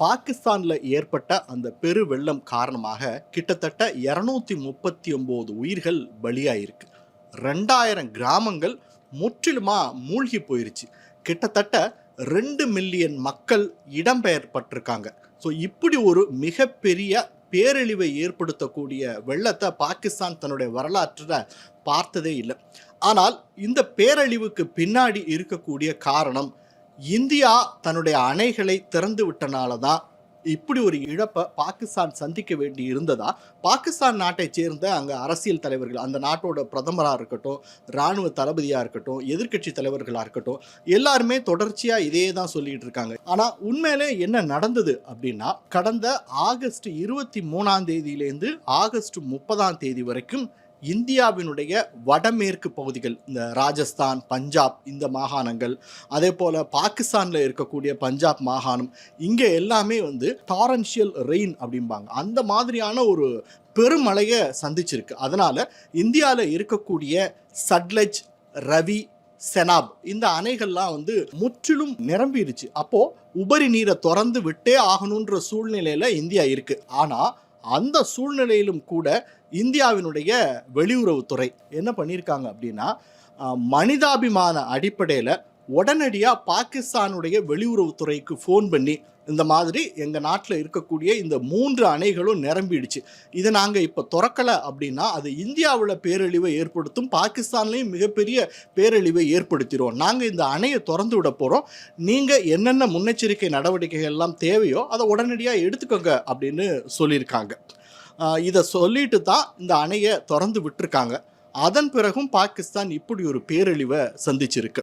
பாகிஸ்தானில் ஏற்பட்ட அந்த பெரு வெள்ளம் காரணமாக கிட்டத்தட்ட இரநூத்தி முப்பத்தி ஒம்பது உயிர்கள் பலியாயிருக்கு. ரெண்டாயிரம் கிராமங்கள் முற்றிலுமாக மூழ்கி போயிருச்சு. கிட்டத்தட்ட ரெண்டு மில்லியன் மக்கள் இடம்பெயர்பட்டிருக்காங்க ஸோ இப்படி ஒரு மிகப்பெரிய பேரழிவை ஏற்படுத்தக்கூடிய வெள்ளத்தை பாகிஸ்தான் தன்னுடைய வரலாற்றில் பார்த்ததே இல்லை. ஆனால் இந்த பேரழிவுக்கு பின்னாடி இருக்கக்கூடிய காரணம் இந்தியா தன்னுடைய அணைகளை திறந்து விட்டனால தான் இப்படி ஒரு இழப்பை பாகிஸ்தான் சந்திக்க வேண்டி இருந்ததா பாகிஸ்தான் நாட்டை சேர்ந்த அங்கே அரசியல் தலைவர்கள் அந்த நாட்டோட பிரதமராக இருக்கட்டும் இராணுவ தளபதியாக இருக்கட்டும் எதிர்க்கட்சி தலைவர்களாக இருக்கட்டும் எல்லாருமே தொடர்ச்சியாக இதே தான் சொல்லிட்டு இருக்காங்க. ஆனால் உண்மையிலே என்ன நடந்தது அப்படின்னா கடந்த ஆகஸ்ட் இருபத்தி மூணாம் தேதியிலேருந்து ஆகஸ்ட் முப்பதாம் தேதி வரைக்கும் இந்தியாவினுடைய வடமேற்கு பகுதிகள் இந்த ராஜஸ்தான் பஞ்சாப் இந்த மாகாணங்கள் அதே போல் பாகிஸ்தானில் இருக்கக்கூடிய பஞ்சாப் மாகாணம் இங்கே எல்லாமே வந்து டாரன்ஷியல் ரெயின் அப்படிம்பாங்க. அந்த மாதிரியான ஒரு பெருமழையை சந்திச்சிருக்கு. அதனால் இந்தியாவில் இருக்கக்கூடிய சட்லஜ் ரவி செனாப் இந்த அணைகள்லாம் வந்து முற்றிலும் நிரம்பிடுச்சு அப்போது உபரி நீரை திறந்து விட்டே ஆகணுன்ற சூழ்நிலையில் இந்தியா இருக்குது ஆனால் அந்த சூழ்நிலையிலும் கூட இந்தியாவினுடைய வெளியுறவுத்துறை என்ன பண்ணியிருக்காங்க அப்படின்னா மனிதாபிமான அடிப்படையில் உடனடியாக பாகிஸ்தானுடைய வெளியுறவுத்துறைக்கு ஃபோன் பண்ணி இந்த மாதிரி எங்கள் நாட்டில் இருக்கக்கூடிய இந்த மூன்று அணைகளும் நிரம்பிடுச்சு. இதை நாங்கள் இப்போ திறக்கலை அப்படின்னா அது இந்தியாவில் பேரழிவை ஏற்படுத்தும் பாகிஸ்தான்லேயும் மிகப்பெரிய பேரழிவை ஏற்படுத்திடுவோம் நாங்கள் இந்த அணையை திறந்து விட போகிறோம் நீங்கள் என்னென்ன முன்னெச்சரிக்கை நடவடிக்கைகள் எல்லாம் தேவையோ அதை உடனடியாக எடுத்துக்கோங்க அப்படின்னு சொல்லியிருக்காங்க. இதை சொல்லிட்டு தான் இந்த அணையை திறந்து விட்டுருக்காங்க. அதன் பிறகும் பாகிஸ்தான் இப்படி ஒரு பேரழிவை சந்திச்சிருக்கு.